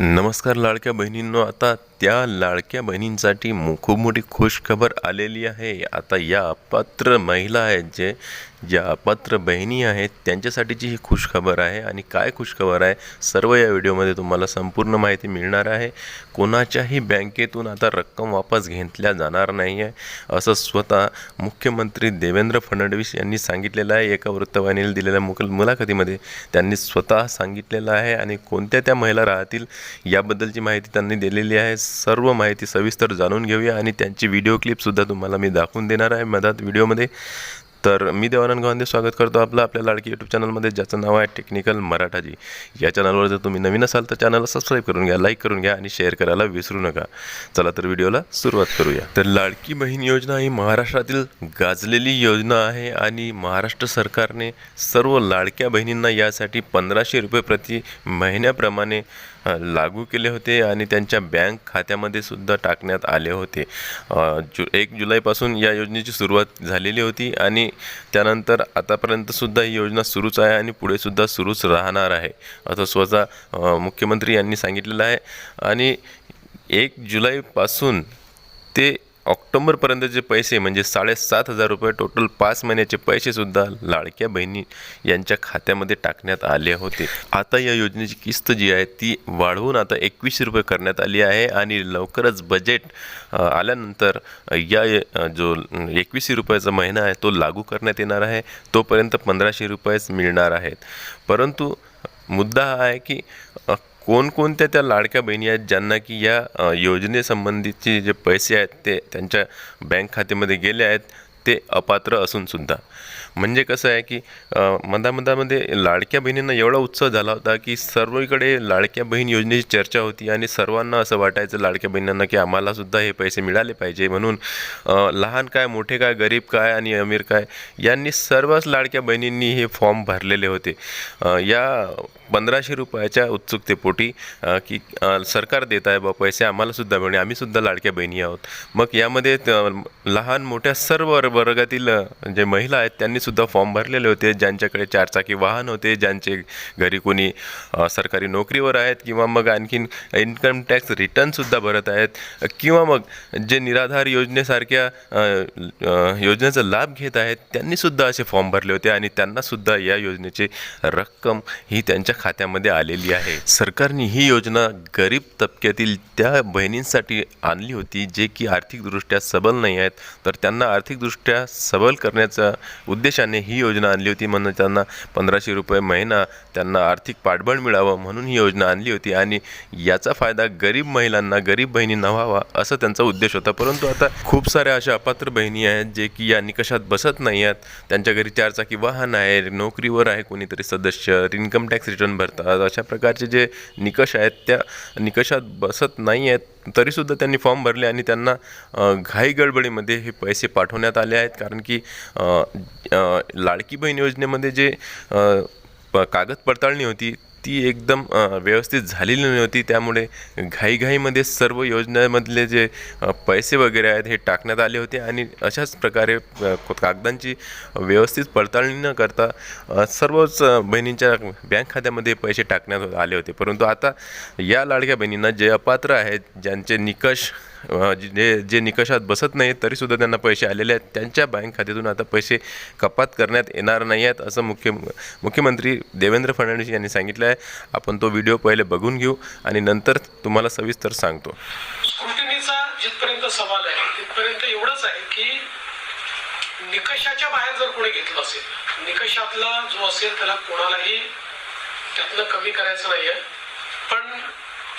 नमस्कार लाडक्या बहिणींनो आता त्या लाडक्या बहिणींसाठी खूप मोठी खुशखबर आलेली आहे. आता या अपात्र महिला आहेत जे ज्या अपात्र बहिणी आहेत त्यांच्यासाठीची ही खुशखबर आहे. आणि काय खुशखबर आहे सर्व या व्हिडिओमध्ये तुम्हाला संपूर्ण माहिती मिळणार आहे. कोणाच्याही बँकेतून आता रक्कम वापस घेतल्या जाणार नाही आहे असं स्वतः मुख्यमंत्री देवेंद्र फडणवीस यांनी सांगितलेलं आहे. एका वृत्तवाहिनीला दिलेल्या मुक मुलाखतीमध्ये त्यांनी स्वतः सांगितलेलं आहे. आणि कोणत्या त्या महिला राहतील याबद्दलची माहिती त्यांनी दिलेली आहे. सर्व माहिती सविस्तर जाणून घेऊया आणि त्यांची व्हिडिओ क्लिपसुद्धा तुम्हाला मी दाखवून देणार आहे मधात व्हिडिओमध्ये तर मी देवानंद गांधी स्वागत करतो आपलं आपल्या लाडकी यूट्यूब चॅनलमध्ये ज्याचं नाव आहे टेक्निकल मराठाजी. या चॅनलवर जर तुम्ही नवीन असाल तर चॅनलला सबस्क्राईब करून घ्या लाईक करून घ्या आणि शेअर करायला विसरू नका. चला तर व्हिडिओला सुरुवात करूया. तर लाडकी बहीण योजना ही महाराष्ट्रातील गाजलेली योजना आहे आणि महाराष्ट्र सरकारने सर्व लाडक्या बहिणींना यासाठी पंधराशे रुपये प्रति महिन्याप्रमाणे लागू केले होते आणि त्यांच्या बँक खात्यामध्ये सुद्धा टाकण्यात आले होते. जु एक जुलैपासून या योजनेची सुरुवात झालेली होती आणि त्यानंतर आतापर्यंत सुद्धा ही योजना सुरूच आहे आणि पुढे सुद्धा सुरूच राहणार आहे असं स्वतः मुख्यमंत्री यांनी सांगितलेलं आहे. आणि एक जुलैपासून ते ऑक्टोबरपर्यंतचे पैसे म्हणजे साडेसात हजार रुपये टोटल पाच महिन्याचे पैसेसुद्धा लाडक्या बहिणी यांच्या खात्यामध्ये टाकण्यात आले होते. आता या योजनेची किस्त जी आहे ती वाढवून आता एकवीसशे रुपये करण्यात आली आहे आणि लवकरच बजेट आल्यानंतर या जो एकवीसशे रुपयाचा महिना आहे तो लागू करण्यात येणार आहे. तोपर्यंत पंधराशे रुपयेच मिळणार आहेत. परंतु मुद्दा हा आहे की कोणकोणत्या त्या लाडक्या बहिणी आहेत ज्यांना की या योजनेसंबंधीचे जे पैसे आहेत ते त्यांच्या बँक खात्यामध्ये गेले आहेत ते अपात्र असून सुद्धा? म्हणजे कसं आहे की मधामधामध्ये लाडक्या बहिणींना एवढा उत्साह झाला होता की सर्वीकडे लाडक्या बहीण योजनेची चर्चा होती आणि सर्वांना असं वाटायचं लाडक्या बहिणींना की आम्हालासुद्धा हे पैसे मिळाले पाहिजे म्हणून लहान काय मोठे काय गरीब काय आणि अमीर काय यांनी सर्वच लाडक्या बहिणींनी हे फॉर्म भरलेले होते. या पंधराशे रुपयाच्या उत्सुकतेपोटी की सरकार देत आहे बा पैसे आम्हालासुद्धा मिळणे आम्हीसुद्धा लाडक्या बहिणी आहोत. मग यामध्ये लहान मोठ्या सर्व वर्गातील जे महिला आहेत त्यांनी सुद्धा फॉर्म भरलेले होते ज्यांच्याकडे चारचाकी वाहन होते ज्यांचे घरी कोणी सरकारी नोकरीवर आहेत किंवा मग आणखीन इन्कम टॅक्स रिटर्नसुद्धा भरत आहेत किंवा मग जे निराधार योजनेसारख्या योजनेचा लाभ घेत आहेत त्यांनीसुद्धा असे फॉर्म भरले होते आणि त्यांनासुद्धा या योजनेची रक्कम ही त्यांच्या खात्यामध्ये आलेली आहे. सरकारने ही योजना गरीब तबक्यातील त्या बहिणींसाठी आणली होती जे की आर्थिकदृष्ट्या सबल नाही आहेत. तर त्यांना आर्थिकदृष्ट्या सबल करण्याचा उद्देश उद्देशाने ही योजना आणली होती म्हणून त्यांना पंधराशे रुपये महिना त्यांना आर्थिक पाठबळ मिळावं म्हणून ही योजना आणली होती. आणि याचा फायदा गरीब महिलांना गरीब बहिणींना व्हावा असं त्यांचा उद्देश होता. परंतु आता खूप साऱ्या अशा अपात्र बहिणी आहेत जे की या निकषात बसत नाही आहेत. त्यांच्या घरी चारचाकी वाहन आहे नोकरीवर आहे कोणीतरी सदस्य इन्कम टॅक्स रिटर्न भरतात. अशा प्रकारचे जे निकष आहेत त्या निकषात बसत नाही आहेत. तरीसुद्धा त्यांनी फॉर्म भरले आणि त्यांना घाई गडबडीमध्ये हे पैसे पाठवण्यात आले आहेत. कारण की लाडकी बहीण योजनेमध्ये जे प- कागद पडताळणी होती ती एकदम व्यवस्थित झालेली नव्हती. त्यामुळे घाईघाईमध्ये सर्व योजनेमधले जे पैसे वगैरे आहेत हे टाकण्यात आले होते आणि अशाच प्रकारे कागदांची व्यवस्थित पडताळणी न करता सर्वच बहिणींच्या बँक खात्यामध्ये पैसे टाकण्यात आले होते. परंतु आता या लाडक्या बहिणींना जे अपात्र आहेत ज्यांचे निकष जे जे निकषात बसत नाहीत तरीसुद्धा त्यांना पैसे आलेले आहेत. त्यांच्या बँक खात्यातून आता पैसे कपात करण्यात येणार नाही आहेत असं मुख्य मुख्यमंत्री देवेंद्र फडणवीस यांनी सांगितलं आहे. आपण तो व्हिडिओ पहिले बघून घेऊ आणि नंतर तुम्हाला सविस्तर सांगतो. जिथपर्यंत सवाल आहे तिथपर्यंत एवढंच आहे की निकषाच्या बाहेर जर कोणी घेतलं असेल निकषातला जो असेल त्याला कोणालाही त्यातलं कमी करायचं नाहीये. पण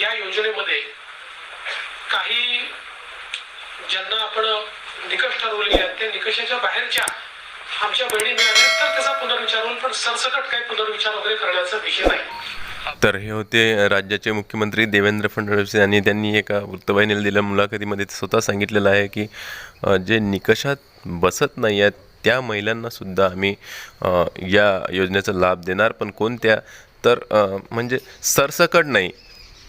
या योजनेमध्ये काही ज्यांना आपण निकष ठरवलेले आहेत त्या निकषाच्या बाहेरच्या आमच्या बहिणी मिळाल्या तर त्याचा पुनर्विचार होईल पण सरसकट काही पुनर्विचार वगैरे करण्याचा विषय नाही. तर हे होते राज्याचे मुख्यमंत्री देवेंद्र फडणवीस यांनी त्यांनी एका वृत्तवाहिनीला दिल्या मुलाखतीमध्ये स्वतः सांगितलेलं आहे की जे निकषात बसत नाही आहेत त्या महिलांनासुद्धा आम्ही या योजनेचा लाभ देणार पण कोणत्या? तर म्हणजे सरसकट नाही.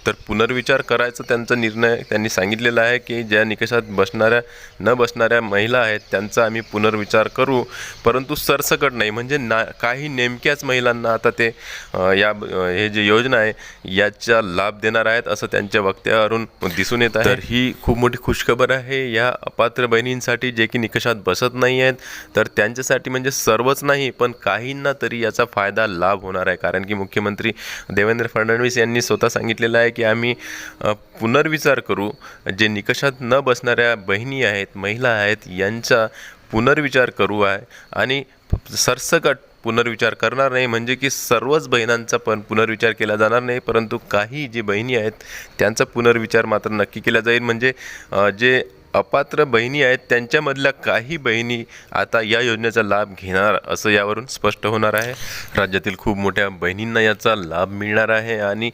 तर पुनर्विचार करायचं त्यांचा निर्णय त्यांनी सांगितलेला आहे की ज्या निकषात बसणाऱ्या न बसणाऱ्या महिला आहेत त्यांचा आम्ही पुनर्विचार करू. परंतु सरसकट नाही. म्हणजे ना काही नेमक्याच महिलांना आता ते या हे जे योजना आहे याचा लाभ देणार आहेत असं त्यांच्या वक्त्यावरून दिसून येत आहे. तर ही खूप मोठी खुशखबर आहे. या अपात्र बहिणींसाठी जे की निकषात बसत नाही आहेत तर त्यांच्यासाठी म्हणजे सर्वच नाही पण काहींना तरी याचा फायदा लाभ होणार आहे. कारण की मुख्यमंत्री देवेंद्र फडणवीस यांनी स्वतः सांगितलेलं आहे की आम्ही पुनर्विचार करू. जे निकषात न बसणाऱ्या बहिणी आहेत महिला आहेत यांचा पुनर्विचार करू आहे. आणि सरसकट पुनर्विचार करणार नाही म्हणजे की सर्वच बहिणांचा पण पुनर्विचार केला जाणार नाही परंतु काही जे बहिणी आहेत त्यांचा पुनर्विचार मात्र नक्की केला जाईल. म्हणजे जे अपात्र बहिणी आहेत त्यांच्यामधल्या काही बहिणी आता या योजनेचा लाभ घेणार असं यावरून स्पष्ट होणार आहे. राज्यातील खूप मोठ्या बहिणींना याचा लाभ मिळणार आहे आणि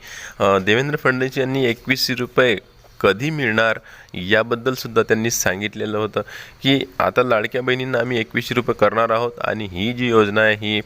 देवेंद्र फडणवीस यांनी एकवीसशे रुपये कधी मिळणार याबद्दल सुद्धा त्यांनी सांगितलेलं होतं की आता लाडक्या बहिणींना आम्ही एकवीसशे रुपये करणार आहोत आणि ही जी योजना आहे ही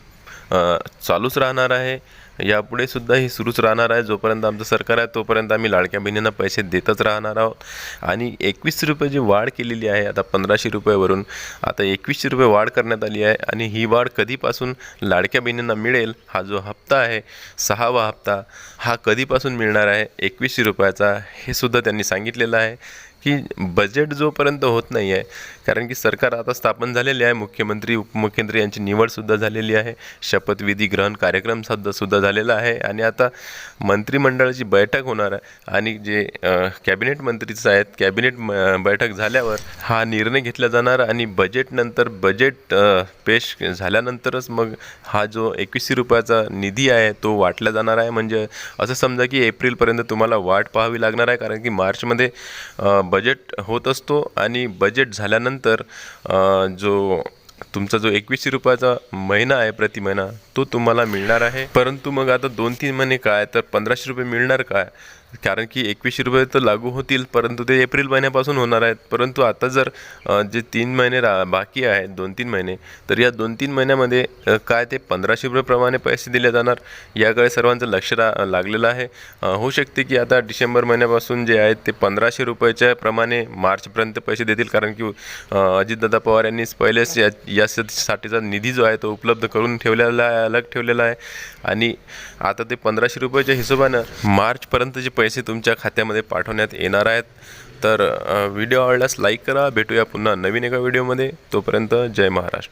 चालूच राहणार आहे. यापुढे सुद्धा ही सुरूच राहणार आहे. जोपर्यंत आमचं सरकार आहे तोपर्यंत आम्ही लाडक्या बहिणींना पैसे देतच राहणार आहोत. आणि एकवीसशे रुपये जी वाढ केलेली आहे आता पंधराशे रुपयावरून आता एकवीसशे रुपये वाढ करण्यात आली आहे. आणि ही वाढ कधीपासून लाडक्या बहिणींना मिळेल हा जो हप्ता आहे सहावा हप्ता हा कधीपासून मिळणार आहे? एकवीसशे रुपयाचा हे सुद्धा त्यांनी सांगितलेलं आहे. की बजेट जोपर्यंत होत नाही आहे कारण की सरकार आता स्थापन झालेले आहे मुख्यमंत्री उपमुख्यमंत्री यांची निवडसुद्धा झालेली आहे शपथविधी ग्रहण कार्यक्रम सुद्धा सुद्धा झालेला आहे आणि आता मंत्रिमंडळाची बैठक होणार आहे आणि जे कॅबिनेट मंत्रीच आहेत कॅबिनेट बैठक झाल्यावर हा निर्णय घेतला जाणार आणि बजेटनंतर बजेट पेश झाल्यानंतरच मग हा जो एकवीसशे रुपयाचा निधी आहे तो वाटला जाणार आहे. म्हणजे असं समजा की एप्रिलपर्यंत तुम्हाला वाट पाहावी लागणार आहे कारण की मार्चमध्ये बजेट होत असतो आणि बजेट झाल्यानंतर जो तुमचा जो एकवीसशे रुपयाचा महिना आहे प्रति महिना तो तुम्हाला मिळणार आहे. परंतु मग आता दोन तीन महिने काय तर पंधराशे रुपये मिळणार काय? कारण की एकवीसशे रुपये तर लागू होतील परंतु ते एप्रिल महिन्यापासून होणार आहेत. परंतु आता जर जे तीन महिने रा बाकी आहेत दोन तीन महिने तर या दोन तीन महिन्यामध्ये काय ते पंधराशे रुपयेप्रमाणे पैसे दिले जाणार याकडे सर्वांचं लक्ष रा लागलेलं आहे. होऊ शकते की आता डिसेंबर महिन्यापासून जे आहेत ते पंधराशे रुपयाच्या प्रमाणे मार्चपर्यंत पैसे देतील कारण की अजितदादा पवार यांनी पहिलेच या यासाठीचा निधी जो आहे तो उपलब्ध करून ठेवलेला आहे अलग ठेवलेला आहे. आणि आता ते पंधराशे रुपयाच्या हिशोबानं मार्चपर्यंतचे पैसे तुमच्या खात्यामध्ये पाठवण्यात येणार आहेत. तर व्हिडिओ आवडल्यास लाईक करा. भेटूया पुन्हा नवीन एका व्हिडिओमध्ये. तोपर्यंत जय महाराष्ट्र.